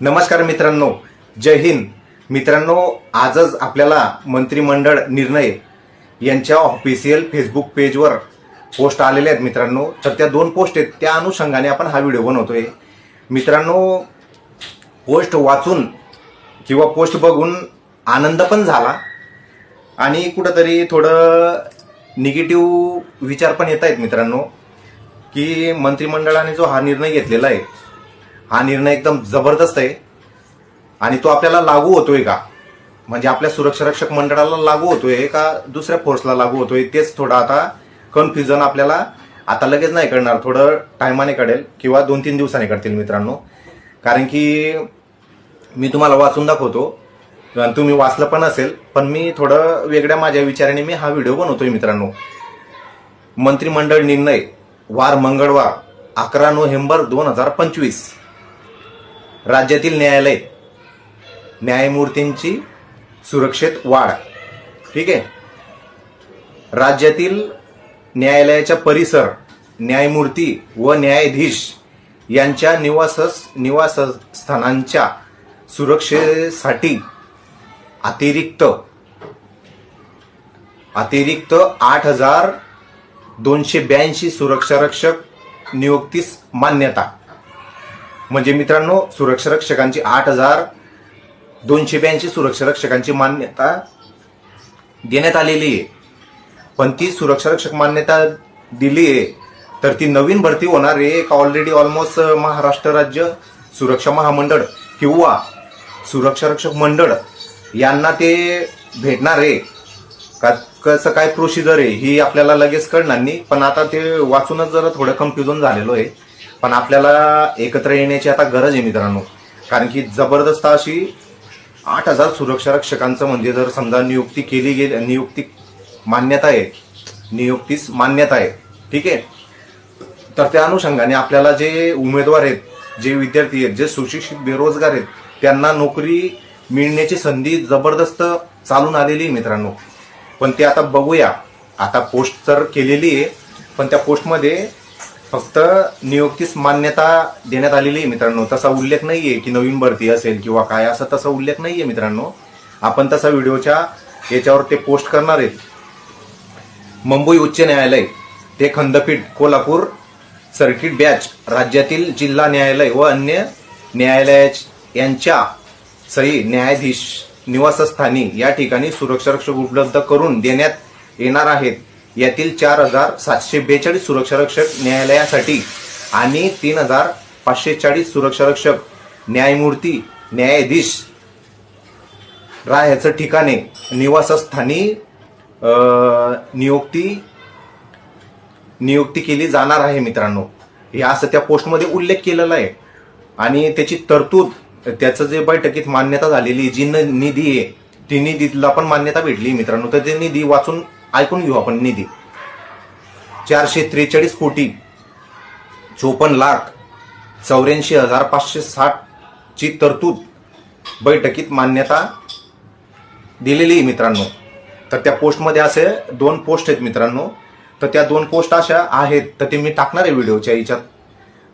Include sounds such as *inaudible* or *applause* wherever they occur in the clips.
नमस्कार मित्रांनो. जय हिंद. मित्रांनो आजच आपल्याला मंत्रिमंडळ निर्णय यांच्या ऑफिशियल फेसबुक पेजवर पोस्ट आलेले आहेत मित्रांनो. तर त्या दोन पोस्ट आहेत. त्या अनुषंगाने आपण हा व्हिडिओ बनवतोय. मित्रांनो पोस्ट वाचून किंवा पोस्ट बघून आनंद पण झाला. आणि कुठंतरी थोडं निगेटिव्ह विचार पण येत आहेत मित्रांनो की मंत्रिमंडळाने जो हा निर्णय घेतलेला आहे हा निर्णय एकदम जबरदस्त आहे. आणि तो आपल्याला लागू होतोय का? म्हणजे आपल्या सुरक्षा रक्षक मंडळाला लागू होतोय का दुसऱ्या फोर्सला लागू होतोय? तेच थोडं आता कन्फ्युजन आपल्याला आता लगेच नाही कळणार. थोडं टायमाने कळेल किंवा दोन तीन दिवसाने कळतील मित्रांनो. कारण की मी तुम्हाला वाचून दाखवतो. तुम्ही वाचलं पण असेल पण मी थोडं वेगळ्या माझ्या विचाराने मी हा व्हिडिओ बनवतोय मित्रांनो. मंत्रिमंडळ निर्णय वार मंगळवार अकरा नोव्हेंबर दोन हजार पंचवीस. राज्यातील न्यायालय न्यायमूर्तींची सुरक्षेत वाढ. ठीक आहे? राज्यातील न्यायालयाच्या परिसर न्यायमूर्ती व न्यायाधीश यांच्या निवास निवासस्थानांच्या सुरक्षेसाठी अतिरिक्त अतिरिक्त आठ हजार दोनशे ब्याऐंशी सुरक्षारक्षक नियुक्तीस मान्यता. म्हणजे मित्रांनो सुरक्षा रक्षकांची आठ हजार दोनशे ब्याऐंशी सुरक्षा रक्षकांची मान्यता देण्यात आलेली आहे. पण ती सुरक्षा रक्षक मान्यता दिली आहे तर ती नवीन भरती होणार आहे. एक ऑलरेडी ऑलमोस्ट महाराष्ट्र राज्य सुरक्षा महामंडळ किंवा सुरक्षा रक्षक मंडळ यांना ते भेटणार आहे. का कसं काय प्रोसिजर आहे ही आपल्याला लगेच कळणार नाही. पण आता ते वाचूनच जरा थोडं कन्फ्युजन झालेलो आहे. पण आपल्याला एकत्र येण्याची आता गरज आहे मित्रांनो. कारण की जबरदस्त अशी आठ हजार सुरक्षा रक्षकांचं म्हणजे जर समजा नियुक्ती केली गेली नियुक्ती मान्यता आहे. नियुक्तीस मान्यता आहे. ठीक आहे? तर त्या अनुषंगाने आपल्याला जे उमेदवार आहेत जे विद्यार्थी आहेत जे सुशिक्षित बेरोजगार आहेत त्यांना नोकरी मिळण्याची संधी जबरदस्त चालून आलेली आहे मित्रांनो. पण ते आता बघूया. आता पोस्ट तर केलेली आहे पण त्या पोस्टमध्ये फक्त नियुक्तीस मान्यता देण्यात आलेली आहे मित्रांनो. तसा उल्लेख नाहीये की नवीन भरती असेल किंवा काय असं तसा उल्लेख नाहीये मित्रांनो. आपण तसा व्हिडिओच्या याच्यावर ते पोस्ट करणार आहेत. मुंबई उच्च न्यायालय ते खंडपीठ कोल्हापूर सर्किट बॅच राज्यातील जिल्हा न्यायालय व अन्य न्यायालया यांच्या सही न्यायाधीश निवासस्थानी या ठिकाणी सुरक्षा रक्षक उपलब्ध करून देण्यात येणार आहेत. यातील चार हजार सातशे बेचाळीस सुरक्षारक्षक न्यायालयासाठी आणि तीन हजार पाचशे चाळीस सुरक्षारक्षक न्यायमूर्ती न्यायाधीश राहायचं ठिकाणे निवासस्थानी नियुक्ती नियुक्ती केली जाणार आहे मित्रांनो. हे असं त्या पोस्टमध्ये उल्लेख केलेला आहे. आणि त्याची तरतूद त्याचं जे बैठकीत मान्यता झालेली जी न- निधी आहे ती निधीला पण मान्यता भेटली मित्रांनो. तर ते निधी वाचून ऐकून घेऊ आपण निधी. चारशे त्रेचाळीस कोटी चोपन्न लाख चौऱ्याऐंशी हजार पाचशे साठची तरतूद बैठकीत मान्यता दिलेली आहे मित्रांनो. तर त्या पोस्टमध्ये असे दोन पोस्ट आहेत मित्रांनो. तर त्या दोन पोस्ट अशा आहेत तर ते मी टाकणार आहे व्हिडिओच्या याच्यात.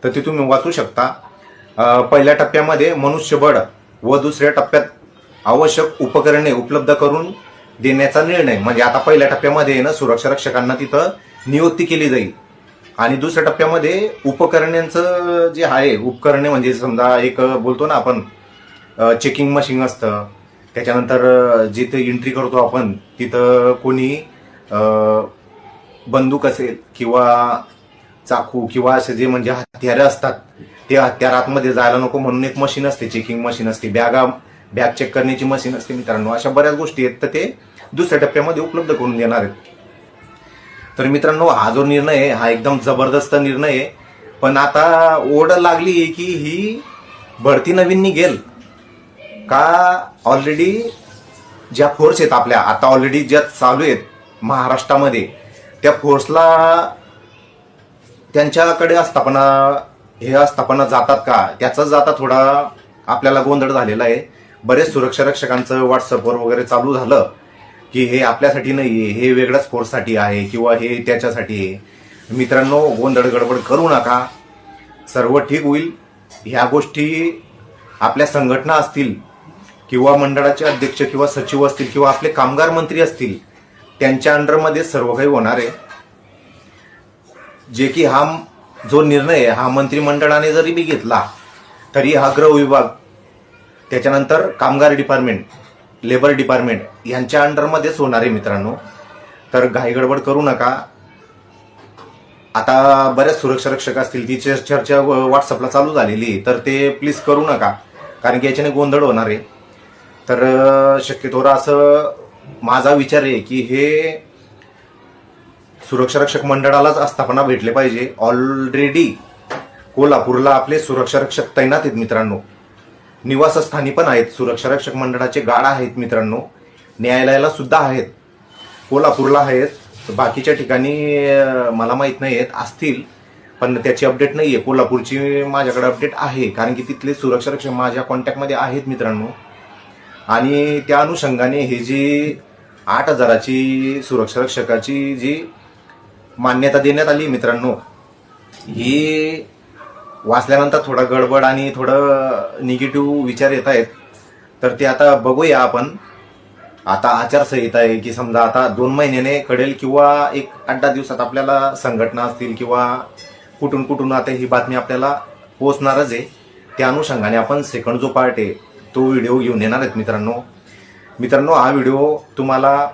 तर ते तुम्ही वाचू शकता. पहिल्या टप्प्यामध्ये मनुष्यबळ व दुसऱ्या टप्प्यात आवश्यक उपकरणे उपलब्ध करून देण्याचा निर्णय. म्हणजे आता पहिल्या टप्प्यामध्ये आहे ना सुरक्षा रक्षकांना तिथं नियुक्ती केली जाईल. आणि दुसऱ्या टप्प्यामध्ये उपकरणांचं जे आहे उपकरणे म्हणजे समजा एक बोलतो ना आपण चेकिंग मशीन असतं. त्याच्यानंतर जिथे एंट्री करतो आपण तिथं कोणी बंदूक असेल किंवा चाकू किंवा असे जे म्हणजे हत्यारे असतात ते हत्यार आतमध्ये जायला नको म्हणून एक मशीन असते चेकिंग मशीन असते. बॅगा बॅग चेक करण्याची मशीन असते मित्रांनो. अशा बऱ्याच गोष्टी आहेत तर ते दुसऱ्या टप्प्यामध्ये उपलब्ध करून देणार आहेत. तर मित्रांनो हा जो निर्णय आहे हा एकदम जबरदस्त निर्णय आहे. पण आता ओढ लागली आहे की ही भरती नवीन निघेल का ऑलरेडी ज्या फोर्स आहेत आपल्या आता ऑलरेडी ज्या चालू आहेत महाराष्ट्रामध्ये त्या फोर्सला त्यांच्याकडे आस्थापना हे आस्थापना जातात का? त्याचा आता थोडा आपल्याला गोंधळ झालेला आहे. बरेच सुरक्षा रक्षकांचं व्हॉट्सअपवर वगैरे चालू झालं की हे आपल्यासाठी नाही आहे हे वेगळ्याच फोर्ससाठी आहे किंवा हे त्याच्यासाठी आहे. मित्रांनो गोंधळ गडबड करू नका. सर्व ठीक होईल. ह्या गोष्टी आपल्या संघटना असतील किंवा मंडळाचे अध्यक्ष किंवा सचिव असतील किंवा आपले कामगार मंत्री असतील त्यांच्या अंडरमध्ये सर्व काही होणार आहे. जे की हा जो निर्णय आहे हा मंत्रिमंडळाने जरी बी घेतला तरी हा गृह विभाग त्याच्यानंतर कामगार डिपार्टमेंट लेबर डिपार्टमेंट यांच्या अंडरमध्येच होणार आहे मित्रांनो. तर घाईगडबड करू नका. आता बऱ्याच सुरक्षा रक्षक असतील ती चर्चा व्हॉट्सअपला चालू झालेली आहे तर ते प्लीज करू नका कारण की याच्याने गोंधळ होणार आहे. तर शक्यतोवर असं माझा विचार आहे की हे सुरक्षा रक्षक मंडळालाच आस्थापना भेटले पाहिजे. ऑलरेडी कोल्हापूरला आपले सुरक्षा रक्षक तैनात आहेत मित्रांनो. निवासस्थानी पण आहेत. सुरक्षा रक्षक मंडळाचे गाड आहेत मित्रांनो. न्यायालयाला सुद्धा आहेत. कोल्हापूरला आहेत. बाकीच्या ठिकाणी मला माहीत नाही आहेत. असतील. पण त्याची अपडेट नाही आहे कोल्हापूरची माझ्याकडे अपडेट आहे. कारण की तिथले सुरक्षा रक्षक माझ्या कॉन्टॅक्टमध्ये आहेत मित्रांनो. आणि त्या अनुषंगाने ही जी आठ हजाराची सुरक्षा रक्षकाची जी मान्यता देण्यात आली मित्रांनो ही वाचल्यानंतर थोडा गडबड आणि थोडं निगेटिव्ह विचार येत आहेत. तर ते आता बघूया आपण. आता आचारसंहिता आहे की समजा आता दोन महिन्याने कळेल किंवा एक आठ दहा दिवसात आपल्याला संघटना असतील किंवा कुठून कुठून आता ही बातमी आपल्याला पोहोचणारच आहे. त्या अनुषंगाने आपण सेकंड जो पार्ट आहे तो व्हिडिओ घेऊन येणार आहेत मित्रांनो. मित्रांनो हा व्हिडिओ तुम्हाला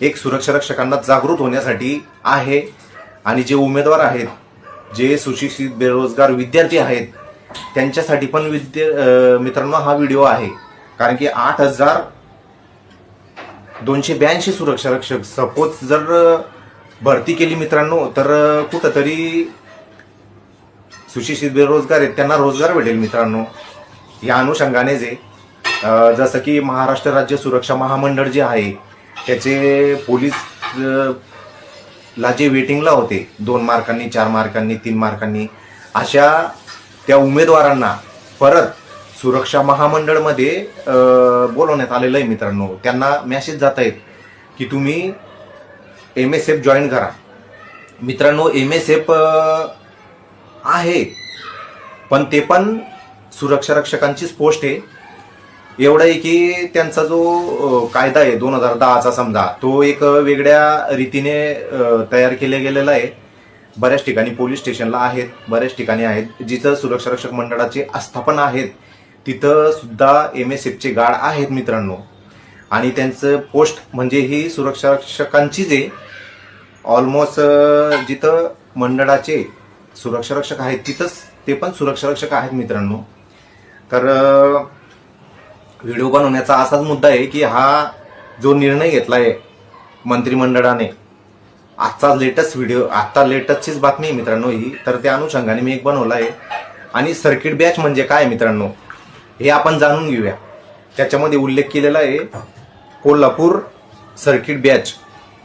एक सुरक्षा रक्षकांना जागृत होण्यासाठी आहे. आणि जे उमेदवार आहेत जे सुशिक्षित बेरोजगार विद्यार्थी आहेत त्यांच्यासाठी पण विद्या मित्रांनो हा व्हिडिओ आहे. कारण की आठ हजार दोनशे ब्याऐंशी सुरक्षा रक्षक सपोज जर भरती केली मित्रांनो तर कुठंतरी सुशिक्षित बेरोजगार आहेत त्यांना रोजगार भेटेल मित्रांनो. या अनुषंगाने जे जसं की महाराष्ट्र राज्य सुरक्षा महामंडळ जे आहे त्याचे पोलीस ला जे वेटिंगला होते दोन मार्कांनी चार मार्कांनी तीन मार्कांनी अशा त्या उमेदवारांना परत सुरक्षा महामंडळमध्ये बोलवण्यात आलेलं आहे मित्रांनो. त्यांना मॅसेज जात आहेत की तुम्ही एम एस एफ जॉईन करा. मित्रांनो एम एस एफ आहे. पण ते पण सुरक्षा रक्षकांचीच पोस्ट आहे. एवढं आहे की त्यांचा जो कायदा आहे दोन हजार दहाचा समजा तो एक वेगळ्या रीतीने तयार केला गेलेला आहे. बऱ्याच ठिकाणी पोलीस स्टेशनला आहेत बऱ्याच ठिकाणी आहेत. जिथं सुरक्षा रक्षक मंडळाचे आस्थापना आहेत तिथं सुद्धा एम एस एफचे गार्ड आहेत मित्रांनो. आणि त्यांचं पोस्ट म्हणजे ही सुरक्षा रक्षकांचीच आहे ऑलमोस्ट जिथं मंडळाचे सुरक्षा रक्षक आहेत तिथंच ते पण सुरक्षा रक्षक आहेत मित्रांनो. तर व्हिडिओ बनवण्याचा असाच मुद्दा आहे की हा जो निर्णय घेतला आहे मंत्रिमंडळाने आजचा लेटेस्ट व्हिडिओ आत्ता लेटेस्टचीच बातमी आहे मित्रांनो ही. तर त्या अनुषंगाने मी एक बनवला आहे आणि सर्किट बॅच म्हणजे काय मित्रांनो? हे आपण जाणून घेऊया. त्याच्यामध्ये उल्लेख केलेला आहे कोल्हापूर सर्किट बॅच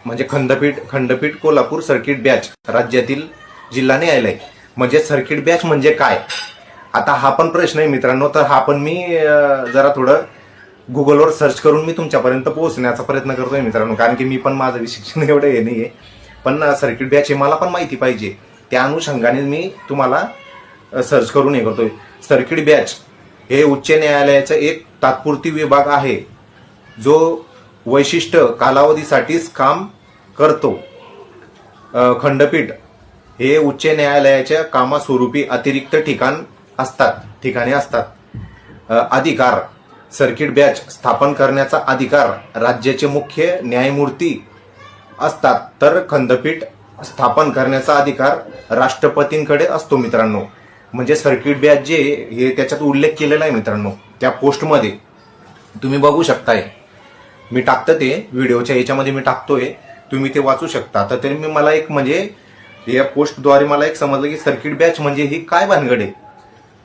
म्हणजे खंडपीठ खंडपीठ कोल्हापूर सर्किट बॅच राज्यातील जिल्हा न्यायालय. म्हणजे सर्किट बॅच म्हणजे काय? आता हा पण प्रश्न आहे मित्रांनो तर हा पण मी जरा थोडं गुगलवर सर्च करून मी तुमच्यापर्यंत पोहोचण्याचा प्रयत्न करतोय मित्रांनो कारण की मी पण माझं शिक्षण *laughs* एवढं हे नाही आहे पण सर्किट बॅच हे मला पण माहिती पाहिजे. त्या अनुषंगाने मी तुम्हाला सर्च करून हे करतोय. सर्किट बॅच हे उच्च न्यायालयाचा एक तात्पुरती विभाग आहे जो वैशिष्ट्य कालावधीसाठीच काम करतो. खंडपीठ हे उच्च न्यायालयाच्या कामास्वरूपी अतिरिक्त ठिकाण असतात ठिकाणी असतात. अधिकार सर्किट बॅच स्थापन करण्याचा अधिकार राज्याचे मुख्य न्यायमूर्ती असतात. तर खंडपीठ स्थापन करण्याचा अधिकार राष्ट्रपतींकडे असतो मित्रांनो. म्हणजे सर्किट बॅच जे हे त्याच्यात उल्लेख केलेला आहे मित्रांनो त्या पोस्टमध्ये. तुम्ही बघू शकताय. मी टाकतं ते व्हिडिओच्या याच्यामध्ये मी टाकतोय. तुम्ही ते वाचू शकता. तर तरी मी मला एक म्हणजे या पोस्टद्वारे मला एक समजलं की सर्किट बॅच म्हणजे ही काय भानगड आहे?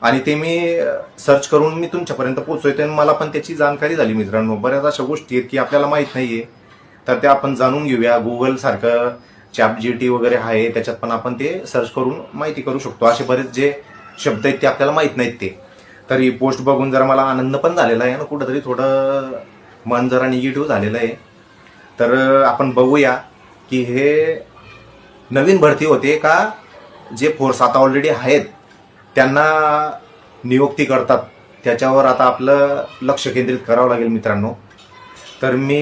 आणि ते मी सर्च करून मी तुमच्यापर्यंत पोहोचतोय आणि मला पण त्याची जाणकारी झाली मित्रांनो. बऱ्याच अशा गोष्टी आहेत की आपल्याला माहीत नाहीये. तर त्या आपण जाणून घेऊया. गुगल सारखं चॅप जी टी वगैरे आहे त्याच्यात पण आपण ते सर्च करून माहिती करू शकतो. असे बरेच जे शब्द आहेत ते आपल्याला माहीत नाहीत ते. तर ही पोस्ट बघून जरा मला आनंद पण झालेला आहे आणि कुठंतरी थोडं मन जरा निगेटिव्ह झालेलं आहे. तर आपण बघूया की हे नवीन भरती होते का? जे फोर्स आता ऑलरेडी आहेत. त्यांना नियुक्ती करतात. त्याच्यावर आता आपलं लक्ष केंद्रित करावं लागेल मित्रांनो. तर मी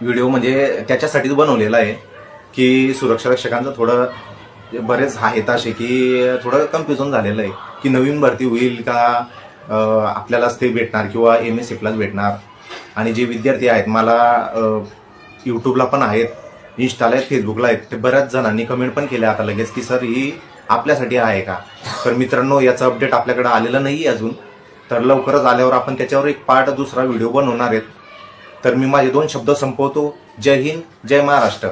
व्हिडिओ म्हणजे त्याच्यासाठीच बनवलेला आहे की सुरक्षा रक्षकांचं थोडं बरेच आहेत असे की थोडं कन्फ्युजन झालेलं आहे की नवीन भरती होईल का? आपल्यालाच ते भेटणार किंवा एम एस एफलाच भेटणार? आणि जे विद्यार्थी आहेत मला यूट्यूबला पण आहेत इंस्टाला आहेत फेसबुकला आहेत ते बऱ्याच जणांनी कमेंट पण केल्या आता लगेच की सर ही आपल्यासाठी आहे का? तर मित्रांनो याचं अपडेट आपल्याकडे आलेलं नाही अजून. तर लवकरच आल्यावर आपण त्याच्यावर एक पार्ट दुसरा व्हिडिओ बनवणार आहेत. तर मी माझे दोन शब्द संपवतो. जय हिंद जय महाराष्ट्र.